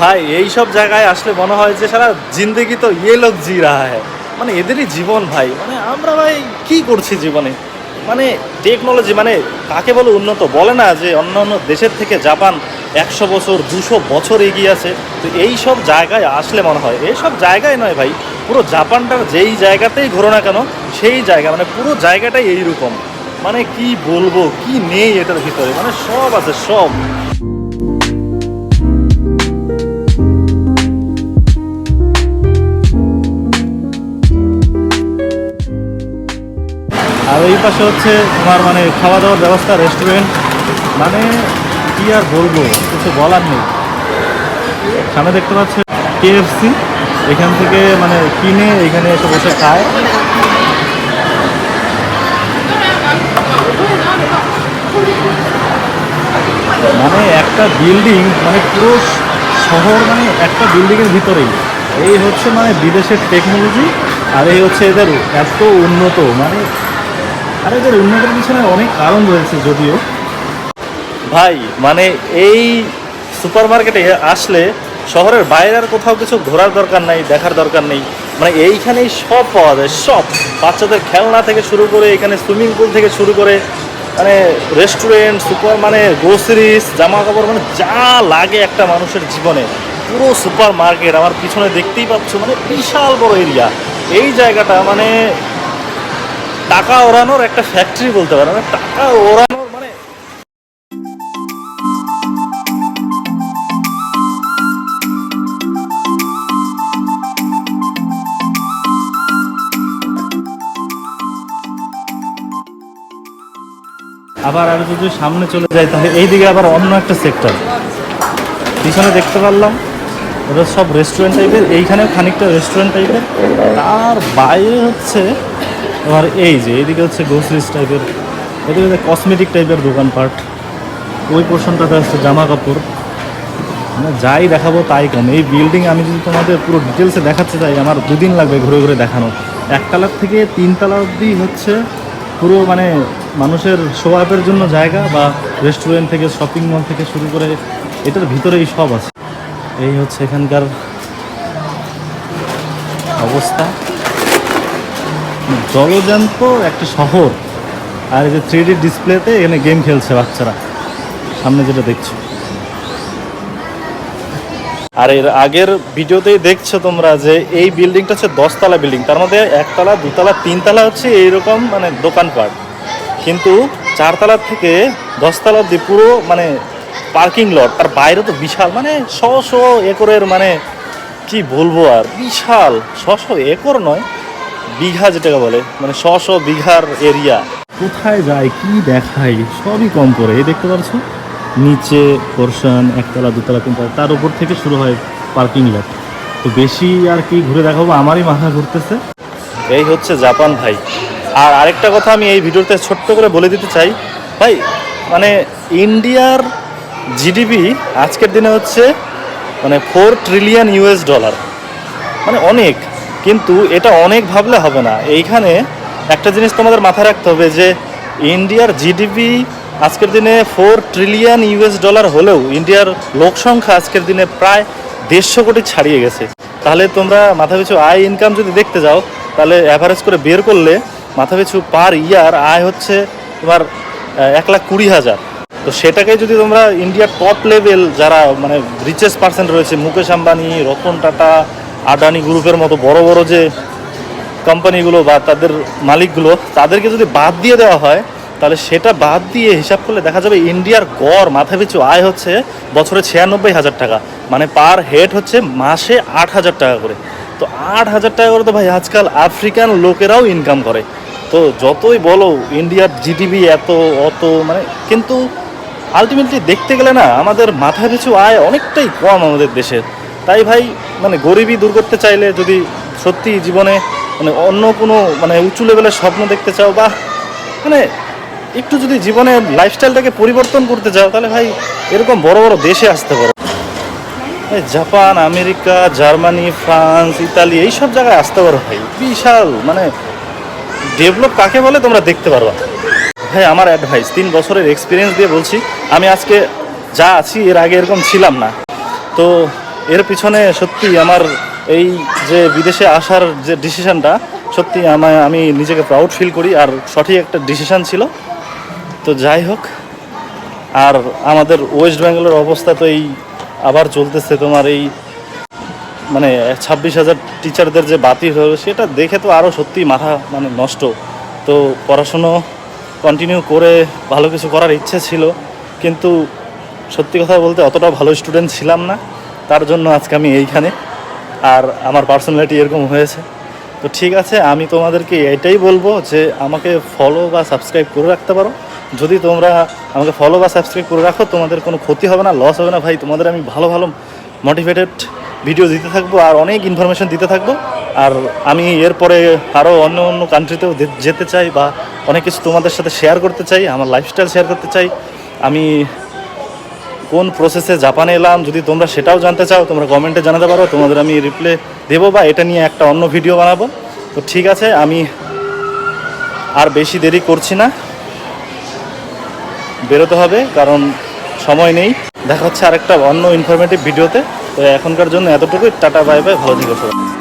ভাই, এই সব জায়গায় আসলে মনে হয় যে সারা জিন্দগি তো ইয়ে লোক জি রাহা হ্যায় মানে এদেরই জীবন ভাই মানে আমরা ভাই কি করছি জীবনে? মানে টেকনোলজি মানে কাকে বলে উন্নত? বলে না যে অন্য অন্য দেশের থেকে জাপান একশো বছর, দুশো বছর এগিয়ে আছে। তো এই সব জায়গায় আসলে মনে হয়, এই সব জায়গায় নয় ভাই, পুরো জাপানটার যেই জায়গাতেই ঘোরো না কেন, সেই জায়গা মানে পুরো জায়গাটাই এইরকম। মানে কি বলব, কি নেই এটার ভিতরে মানে সব আছে, সব। আর এই পাশে হচ্ছে তোমার মানে খাওয়া দাওয়ার ব্যবস্থা রেস্টুরেন্ট মানে কি আর বলব, কিছু বলার নেই। সামনে দেখতে পাচ্ছ কেএফসি এখান থেকে মানে কিনে এখানে এসে বসে খায়। মানে একটা বিল্ডিং মানে পুরো শহর মানে একটা বিল্ডিংয়ের ভিতরেই। এই হচ্ছে মানে বিদেশের টেকনোলজি আর এই হচ্ছে এদের এত উন্নত মানে আর এদের উন্নতির পিছনে অনেক কারণ রয়েছে যদিও। ভাই মানে এই সুপার মার্কেটে আসলে শহরের বাইরে আর কোথাও কিছু ঘোরার দরকার নাই, দেখার দরকার নেই। মানে এইখানেই সব পাওয়া যায়, সব। বাচ্চাদের খেলনা থেকে শুরু করে, এখানে সুইমিং পুল থেকে শুরু করে মানে রেস্টুরেন্ট, সুপার মানে গ্রোসারিজ জামা কাপড় মানে যা লাগে একটা মানুষের জীবনে। পুরো সুপার মার্কেট আমার পিছনে দেখতেই পাচ্ছ মানে বিশাল বড় এরিয়া। এই জায়গাটা মানে টাকা ওড়ানোর একটা ফ্যাক্টরি বলতে পারে মানে টাকা ওড়ানোর মানে আবার আর যদি সামনে চলে যাই তাহলে এইদিকে আবার অন্য একটা সেক্টর পিছনে দেখতে পারলাম ওটা সব রেস্টুরেন্ট টাইপের এইখানেও খানিকটা রেস্টুরেন্ট টাইপের তার বাইরে হচ্ছে তোমার এই যে, এদিকে হচ্ছে গ্রোসারিজ টাইপের এদিকে কসমেটিক টাইপের দোকানপাট। ওই পোর্শনটাতে হচ্ছে জামা কাপড়। মানে যাই দেখাবো তাই কম। এই বিল্ডিং আমি যদি তোমাদের পুরো ডিটেলসে দেখাতে চাই, আমার দুদিন লাগবে ঘুরে ঘুরে দেখানো। একতলার থেকে তিনতলা অবধি হচ্ছে পুরো মানে মানুষের শো আপের জন্য জায়গা বা রেস্টুরেন্ট থেকে শপিং মল থেকে শুরু করে এটার ভিতরেই সব আছে। এই হচ্ছে এখানকার অবস্থা। জলজান্ত একটা শহর, আর এই যে থ্রি ডি ডিসপ্লেতে এখানে গেম খেলছে বাচ্চারা। সামনে যেটা দেখছ। আর এর আগের ভিডিওতেই দেখছ তোমরা যে এই বিল্ডিংটা হচ্ছে দশতলা বিল্ডিং তার মধ্যে একতলা, দুতলা, তিনতলা হচ্ছে এইরকম মানে দোকানপাট। কিন্তু চারতলা থেকে দশতলা অব্দি পুরো মানে পার্কিং লট তার বাইরে তো বিশাল মানে শ শ একরের মানে কি বলব আর, বিশাল, শ শ একর নয় বিঘা যেটাকে বলে মানে শ শ বিঘার এরিয়া। কোথায় যায় কি দেখাই সবই কম করে এই দেখতে পাচ্ছ? নিচে পোর্শন একতলা দুতলা তিনতলা তার উপর থেকে শুরু হয় পার্কিং লট তো বেশি আর কি ঘুরে দেখাবো আমারই মাথা ঘুরতেছে। এই হচ্ছে জাপান ভাই। আর আরেকটা কথা আমি এই ভিডিওতে ছোট্ট করে বলে দিতে চাই। ভাই মানে ইন্ডিয়ার জিডিপি আজকের দিনে হচ্ছে মানে ফোর ট্রিলিয়ন ইউএস ডলার মানে অনেক। কিন্তু এটা অনেক ভাবলে হবে না। এইখানে একটা জিনিস তোমাদের মাথায় রাখতে হবে যে ইন্ডিয়ার জিডিপি আজকের দিনে ফোর ট্রিলিয়ন ইউএস ডলার হলেও ইন্ডিয়ার লোক সংখ্যা আজকের দিনে প্রায় দেড়শো কোটি ছাড়িয়ে গেছে। তাহলে তোমরা মাথা পিছু আয় ইনকাম যদি দেখতে যাও, তাহলে অ্যাভারেজ করে বের করলে মাথা পিছু পার ইয়ার আয় হচ্ছে তোমার এক লাখ কুড়ি হাজার। তো সেটাকে যদি তোমরা ইন্ডিয়ার টপ লেভেল যারা মানে রিচেস্ট পার্সেন্ট রয়েছে, মুকেশ আম্বানি, রতন টাটা আদানি গ্রুপের মতো বড় বড় যে কোম্পানিগুলো বা তাদের মালিকগুলো, তাদেরকে যদি বাদ দিয়ে দেওয়া হয়, তাহলে সেটা বাদ দিয়ে হিসাব করলে দেখা যাবে ইন্ডিয়ার গড় মাথা পিছু আয় হচ্ছে বছরে ছিয়ানব্বই হাজার টাকা। মানে পার হেড হচ্ছে মাসে আট হাজার টাকা করে। তো আট হাজার টাকা করে তো ভাই আজকাল আফ্রিকান লোকেরাও ইনকাম করে। তো যতই বলো ইন্ডিয়ার জিডিপি এত, অত মানে কিন্তু আলটিমেটলি দেখতে গেলে না, আমাদের মাথা পিছু আয় অনেকটাই কম আমাদের দেশের। তাই ভাই মানে গরিবই দূর করতে চাইলে যদি সত্যি জীবনে মানে অন্য কোনো মানে উঁচু লেভেলের স্বপ্ন দেখতে চাও বা মানে একটু যদি জীবনের লাইফস্টাইলটাকে পরিবর্তন করতে চাও, তাহলে ভাই এরকম বড় বড় দেশে আসতে পারো। Japan, America, Germany, France, Italy এইসব জায়গায় আসতে পারো ভাই। বিশাল মানে ডেভেলপ কাকে বলে তোমরা দেখতে পারবা। ভাই, আমার অ্যাডভাইস তিন বছরের এক্সপিরিয়েন্স দিয়ে বলছি, আমি আজকে যা আছি, এর আগে এরকম ছিলাম না। তো এর পিছনে সত্যি আমার এই যে বিদেশে আসার যে ডিসিশনটা সত্যি আমায়, আমি নিজেকে প্রাউড ফিল করি আর সঠিক একটা ডিসিশন ছিল। তো যাই হোক, আর আমাদের ওয়েস্ট বেঙ্গলের অবস্থা তো এই আবার চলতেছে তোমার এই মানে ছাব্বিশ হাজার টিচারদের যে বাতিল হলো সেটা দেখে তো আরও সত্যি মাথা মানে নষ্ট। তো পড়াশুনো কন্টিনিউ করে ভালো কিছু করার ইচ্ছে ছিল, কিন্তু সত্যি কথা বলতে অতটা ভালো স্টুডেন্ট ছিলাম না। তার জন্য আজকে আমি এইখানে। আর আমার পার্সোনালিটি এরকম হয়েছে। তো ঠিক আছে, আমি তোমাদেরকে এটাই বলব যে আমাকে ফলো বা সাবস্ক্রাইব করে রাখতে পারো। যদি তোমরা আমাকে ফলো বা সাবস্ক্রাইব করে রাখো, তোমাদের কোনো ক্ষতি হবে না লস হবে না। ভাই, তোমাদের আমি ভালো ভালো মোটিভেটেড ভিডিও দিতে থাকব আর অনেক ইনফরমেশন দিতে থাকব। আর আমি এরপরে আরও অন্য অন্য কান্ট্রিতেও যেতে চাই বা অনেক কিছু তোমাদের সাথে শেয়ার করতে চাই, আমার লাইফস্টাইল শেয়ার করতে চাই। আমি কোন প্রসেসে জাপানে এলাম, যদি তোমরা সেটাও জানতে চাও, তোমরা কমেন্টে জানাতে পারো, তোমাদের আমি রিপ্লে দেবো বা এটা নিয়ে একটা অন্য ভিডিও বানাবো। তো ঠিক আছে, আমি আর বেশি দেরি করছি না। বেরোতে হবে, কারণ সময় নেই। দেখা হচ্ছে আরেকটা অন্য ইনফরমেটিভ ভিডিওতে তো এখনকার জন্য এতটুকুই। টাটা বাই বাই ভালো থেকো সবাই।